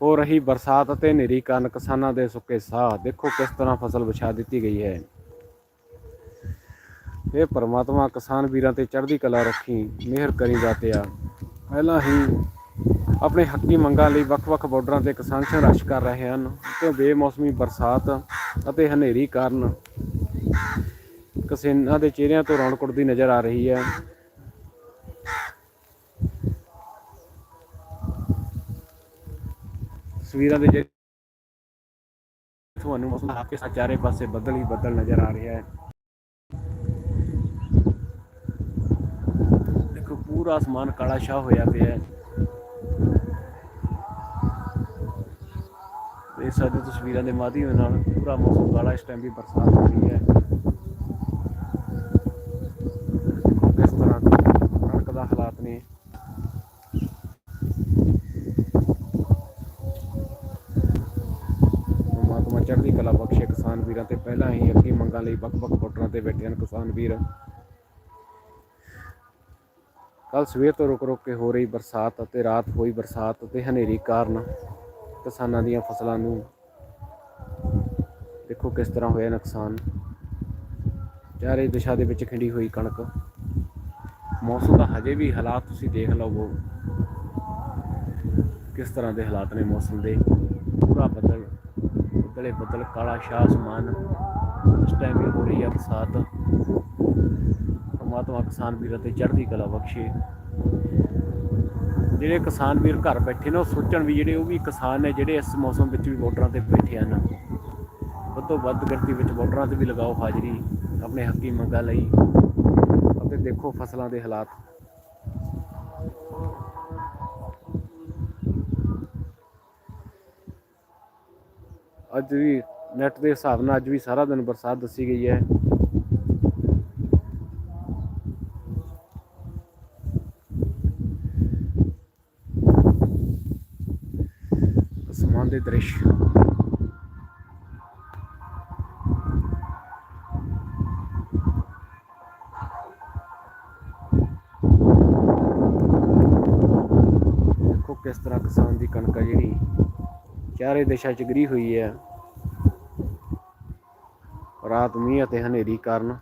ਹੋ ਰਹੀ ਬਰਸਾਤ ਅਤੇ ਹਨੇਰੀ ਕਾਰਨ ਕਿਸਾਨਾਂ ਦੇ ਸੁੱਕੇ ਸਾਹ। ਦੇਖੋ ਕਿਸ ਤਰ੍ਹਾਂ ਫਸਲ ਵਿਛਾ ਦਿੱਤੀ ਗਈ ਹੈ। ਇਹ ਪਰਮਾਤਮਾ ਕਿਸਾਨ ਵੀਰਾਂ ਤੇ ਚੜ੍ਹਦੀ ਕਲਾ ਰੱਖੀ, ਮਿਹਰ ਕਰੀ ਦਾਤਿਆ ਪਹਿਲਾਂ ਹੀ ਆਪਣੇ ਹੱਕੀ ਮੰਗਾਂ ਲਈ ਵੱਖ-ਵੱਖ ਬਾਰਡਰਾਂ ਤੇ ਕਿਸਾਨ ਸੰਘਰਸ਼ ਕਰ ਰਹੇ ਹਨ ਤੇ ਬੇਮੌਸਮੀ ਬਰਸਾਤ ਅਤੇ ਹਨੇਰੀ ਕਾਰਨ ਕਿਸਾਨਾਂ ਦੇ ਚਿਹਰਿਆਂ ਤੋਂ ਰੌਣਕ ਉੱਡਦੀ ਨਜ਼ਰ ਆ ਰਹੀ ਹੈ। ਤਸਵੀਰਾਂ ਦੇ ਜਿਹੜੇ ਤੁਹਾਨੂੰ ਮੌਸਮ ਆਪਕੇ ਚਾਰੇ ਪਾਸੇ ਬੱਦਲ ਹੀ ਬੱਦਲ ਨਜ਼ਰ ਆ ਰਿਹਾ ਹੈ। ਦੇਖੋ, ਪੂਰਾ ਅਸਮਾਨ ਕਾਲਾ ਸ਼ਾਹ ਹੋਇਆ ਪਿਆ ਹੈ। ਇਹ ਸਾਡੇ ਤਸਵੀਰਾਂ ਦੇ ਮਾਧਿਅਮ ਨਾਲ ਪੂਰਾ ਮੌਸਮ ਕਾਲਾ ਇਸ ਟਾਈਮ ਵੀ ਬਰਸਾਤ ਹੋ ਰਹੀ ਹੈ ਦੇਖੋ ਕਿਸ ਤਰ੍ਹਾਂ ਕਣਕ ਦਾ ਹਾਲਾਤ ਨੇ ਪਰਮਾਤਮਾ ਚੜ੍ਹਦੀ ਕਲਾ ਬਖਸ਼ੇ ਕਿਸਾਨ ਵੀਰਾਂ ਤੇ ਪਹਿਲਾਂ ਹੀ ਅੱਗੇ ਮੰਗਾਂ ਲਈ ਵੱਖ-ਵੱਖ ਬਾਰਡਰਾਂ ਤੇ ਬੈਠੇ ਹਨ ਕਿਸਾਨ ਵੀਰ। ਕੱਲ ਸਵੇਰ ਤੋਂ ਰੁਕ-ਰੁਕ ਕੇ ਹੋ ਰਹੀ ਬਰਸਾਤ ਅਤੇ ਰਾਤ ਹੋਈ ਬਰਸਾਤ ਅਤੇ ਹਨੇਰੀ ਕਾਰਨ ਕਿਸਾਨਾਂ ਦੀਆਂ ਫਸਲਾਂ ਨੂੰ ਦੇਖੋ ਕਿਸ ਤਰ੍ਹਾਂ ਹੋਇਆ ਨੁਕਸਾਨ। ਚਾਰੇ ਦਿਸ਼ਾ ਦੇ ਵਿੱਚ ਖਿੰਡੀ ਹੋਈ ਕਣਕ। ਮੌਸਮ ਦਾ ਹਜੇ ਵੀ ਹਾਲਾਤ ਤੁਸੀਂ ਦੇਖ ਲਵੋ ਕਿਸ ਤਰ੍ਹਾਂ ਦੇ ਹਾਲਾਤ ਨੇ ਮੌਸਮ ਦੇ। ਪੂਰਾ ਬਦਲ ਬੱਦਲੇ ਬੱਦਲ, ਕਾਲਾ ਸ਼ਾਹ ਅਸਮਾਨ। ਇਸ ਟਾਈਮ ਵੀ ਹੋ ਰਹੀ ਹੈ ਬਰਸਾਤ। ਪਰਮਾਤਮਾ ਕਿਸਾਨ ਵੀਰਾਂ ਤੇ ਚੜ੍ਹਦੀ ਕਲਾ ਬਖਸ਼ੇ। ਜਿਹੜੇ ਕਿਸਾਨ ਵੀਰ ਘਰ ਬੈਠੇ ਨੇ, ਉਹ ਸੋਚਣ ਵੀ ਜਿਹੜੇ ਉਹ ਵੀ ਕਿਸਾਨ ਨੇ, ਜਿਹੜੇ ਇਸ ਮੌਸਮ ਵਿੱਚ ਵੀ ਬਾਰਡਰਾਂ ਤੇ ਬੈਠੇ ਹਨ। ਵੱਧੋ ਵੱਧ ਗਿਣਤੀ ਵਿੱਚ ਬਾਰਡਰਾਂ ਤੇ ਵੀ ਲਗਾਓ ਹਾਜ਼ਰੀ, ਆਪਣੇ ਹੱਕੀ ਮੰਗਾਂ ਲਈ। ਅਤੇ ਦੇਖੋ ਫਸਲਾਂ ਦੇ ਹਾਲਾਤ। ਅੱਜ ਵੀ ਨੈਟ ਦੇ ਹਿਸਾਬ ਨਾਲ ਅੱਜ ਵੀ ਸਾਰਾ ਦਿਨ ਬਰਸਾਤ ਦੱਸੀ ਗਈ ਹੈ। ਅਸਮਾਨ ਦੇ ਦ੍ਰਿਸ਼। ਦੇਖੋ ਕਿਸ ਤਰ੍ਹਾਂ ਕਿਸਾਨ ਦੀ ਕਣਕ ਜਿਹੜੀ। ਚਾਰੇ ਦਿਸ਼ਾ ਚ ਗਿਰੀ ਹੋਈ ਹੈ। ਰਾਤ ਮੀਂਹ ਅਤੇ ਹਨੇਰੀ ਕਾਰਨ